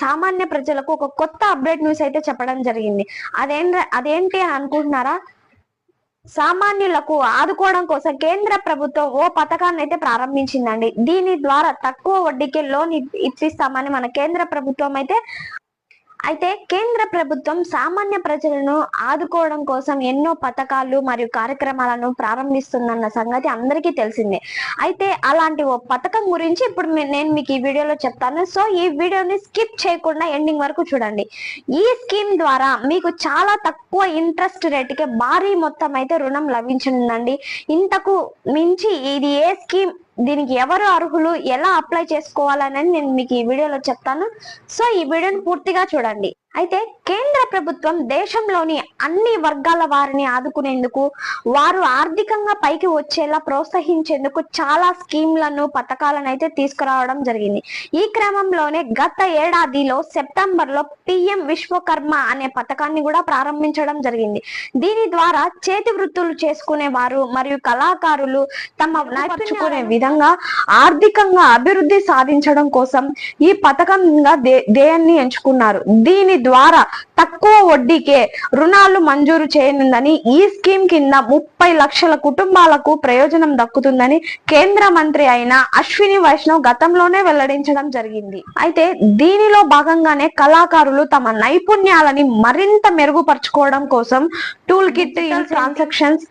సామాన్య ప్రజలకు ఒక కొత్త అప్డేట్ న్యూస్ అయితే చెప్పడం జరిగింది. అదేం అదేంటి అని అనుకుంటున్నారా? సామాన్యులకు ఆదుకోవడం కోసం కేంద్ర ప్రభుత్వం ఓ పథకాన్ని అయితే ప్రారంభించిందండి. దీని ద్వారా తక్కువ వడ్డీకి లోన్ ఇప్పిస్తామని మన కేంద్ర ప్రభుత్వం అయితే అయితే కేంద్ర ప్రభుత్వం సామాన్య ప్రజలను ఆదుకోవడం కోసం ఎన్నో పథకాలు మరియు కార్యక్రమాలను ప్రారంభిస్తుందన్న సంగతి అందరికీ తెలిసిందే. అయితే అలాంటి ఓ పథకం గురించి ఇప్పుడు నేను మీకు ఈ వీడియోలో చెప్తాను. సో ఈ వీడియోని స్కిప్ చేయకుండా ఎండింగ్ వరకు చూడండి. ఈ స్కీమ్ ద్వారా మీకు చాలా తక్కువ ఇంట్రెస్ట్ రేటుకే భారీ మొత్తం అయితే రుణం లభించనుందండి ఇంతకు మించి ఇది ఏ స్కీమ్ దీనికి ఎవరు అర్హులు ఎలా అప్లై చేసుకోవాలని నేను మీకు ఈ వీడియోలో చెప్తాను. సో ఈ వీడియోని పూర్తిగా చూడండి. అయితే కేంద్ర ప్రభుత్వం దేశంలోని అన్ని వర్గాల వారిని ఆదుకునేందుకు వారు ఆర్థికంగా పైకి వచ్చేలా ప్రోత్సహించేందుకు చాలా స్కీమ్లను పథకాలను అయితే తీసుకురావడం జరిగింది. ఈ క్రమంలోనే గత ఏడాదిలో సెప్టెంబర్లో పిఎం విశ్వకర్మ అనే పథకాన్ని కూడా ప్రారంభించడం జరిగింది. దీని ద్వారా చేతి వృత్తులు చేసుకునే వారు మరియు కళాకారులు తమ నైపుణ్యాలే విధంగా ఆర్థికంగా అభివృద్ధి సాధించడం కోసం ఈ పథకంగా దే- దేయాన్ని ఎంచుకున్నారు. దీని ద్వారా తక్కువ వడ్డీకే రుణాలు మంజూరు చేయనుందని ఈ స్కీమ్ కింద ముప్పై లక్షల కుటుంబాలకు ప్రయోజనం దక్కుతుందని కేంద్ర మంత్రి అయిన అశ్విని వైష్ణవ్ గతంలోనే వెల్లడించడం జరిగింది. అయితే దీనిలో భాగంగానే కళాకారులు తమ నైపుణ్యాలని మరింత మెరుగుపరుచుకోవడం కోసం టూల్ కిట్ ట్రాన్సాక్షన్స్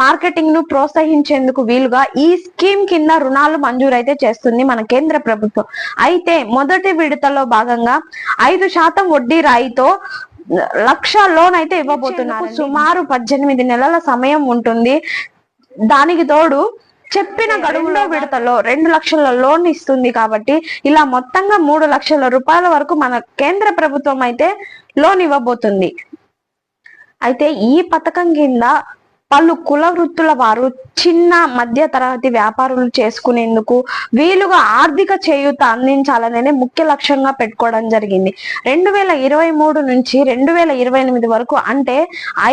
మార్కెటింగ్ను ప్రోత్సహించేందుకు వీలుగా ఈ స్కీమ్ కింద రుణాలు మంజూరైతే చేస్తుంది మన కేంద్ర ప్రభుత్వం. అయితే మొదటి విడతలో భాగంగా ఐదు శాతం వడ్డీ రాయితో లక్ష లోన్ అయితే ఇవ్వబోతున్నారు సుమారు పద్దెనిమిది నెలల సమయం ఉంటుంది. దానికి తోడు చెప్పిన గడువులో విడతలో రెండు లక్షల లోన్ ఇస్తుంది కాబట్టి ఇలా మొత్తంగా మూడు లక్షల రూపాయల వరకు మన కేంద్ర ప్రభుత్వం అయితే లోన్ ఇవ్వబోతుంది. అయితే ఈ పథకం కింద పలు కుల వృత్తుల వారు చిన్న మధ్య తరగతి వ్యాపారులు చేసుకునేందుకు వీలుగా ఆర్థిక చేయూత అందించాలనే ముఖ్య లక్ష్యంగా పెట్టుకోవడం జరిగింది. రెండు వేల ఇరవై మూడు నుంచి రెండు వేల ఇరవై ఎనిమిది వరకు అంటే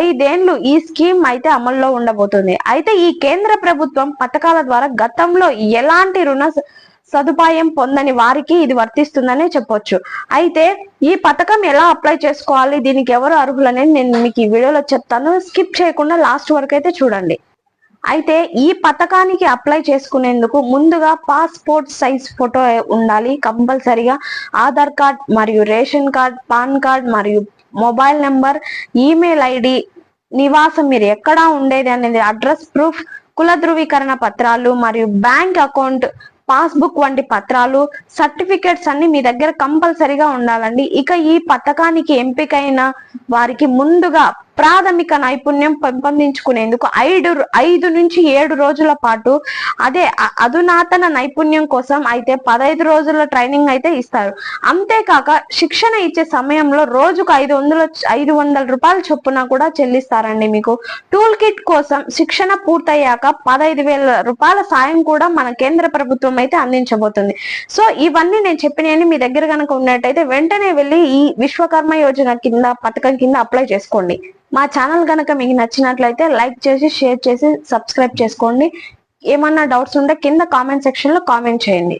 ఐదేండ్లు ఈ స్కీమ్ అయితే అమల్లో ఉండబోతుంది. అయితే ఈ కేంద్ర ప్రభుత్వం పథకాల ద్వారా గతంలో ఎలాంటి రుణ సదుపాయం పొందని వారికి ఇది వర్తిస్తుందనే చెప్పొచ్చు. అయితే ఈ పథకం ఎలా అప్లై చేసుకోవాలి? దీనికి ఎవరు అర్హులనేది నేను మీకు ఈ వీడియోలో చెప్తాను. స్కిప్ చేయకుండా లాస్ట్ వరకు అయితే చూడండి. అయితే ఈ పథకానికి అప్లై చేసుకునేందుకు ముందుగా పాస్పోర్ట్ సైజ్ ఫోటో ఉండాలి. కంపల్సరిగా ఆధార్ కార్డ్ మరియు రేషన్ కార్డ్ పాన్ కార్డ్ మరియు మొబైల్ నెంబర్ ఈమెయిల్ ఐడి నివాసం మీరు ఎక్కడ ఉండేది అనేది అడ్రస్ ప్రూఫ్ కుల ధృవీకరణ పత్రాలు మరియు బ్యాంక్ అకౌంట్ పాస్బుక్ వంటి పత్రాలు సర్టిఫికెట్స్ అన్ని మీ దగ్గర కంపల్సరిగా ఉండాలండి. ఇక ఈ పథకానికి ఎంపికైన వారికి ముందుగా ప్రాథమిక నైపుణ్యం పెంపొందించుకునేందుకు ఐదు ఐదు నుంచి ఏడు రోజుల పాటు అదే అధునాతన నైపుణ్యం కోసం అయితే పదహైదు రోజుల ట్రైనింగ్ అయితే ఇస్తారు. అంతేకాక శిక్షణ ఇచ్చే సమయంలో రోజుకు ఐదు వందల ఐదు వందల రూపాయల చొప్పున కూడా చెల్లిస్తారండి మీకు. టూల్ కిట్ కోసం శిక్షణ పూర్తయ్యాక పదహైదు వేల రూపాయల సాయం కూడా మన కేంద్ర ప్రభుత్వం అయితే అందించబోతుంది. సో ఇవన్నీ నేను చెప్పినవి మీ దగ్గర కనుక ఉన్నట్టయితే వెంటనే వెళ్ళి ఈ విశ్వకర్మ యోజన కింద పథకం కింద అప్లై చేసుకోండి. మా ఛానల్ కనుక మీకు నచ్చినట్లయితే లైక్ చేసి షేర్ చేసి సబ్స్క్రైబ్ చేసుకోండి. ఏమన్నా డౌట్స్ ఉంటే కింద కామెంట్ సెక్షన్లో కామెంట్ చేయండి.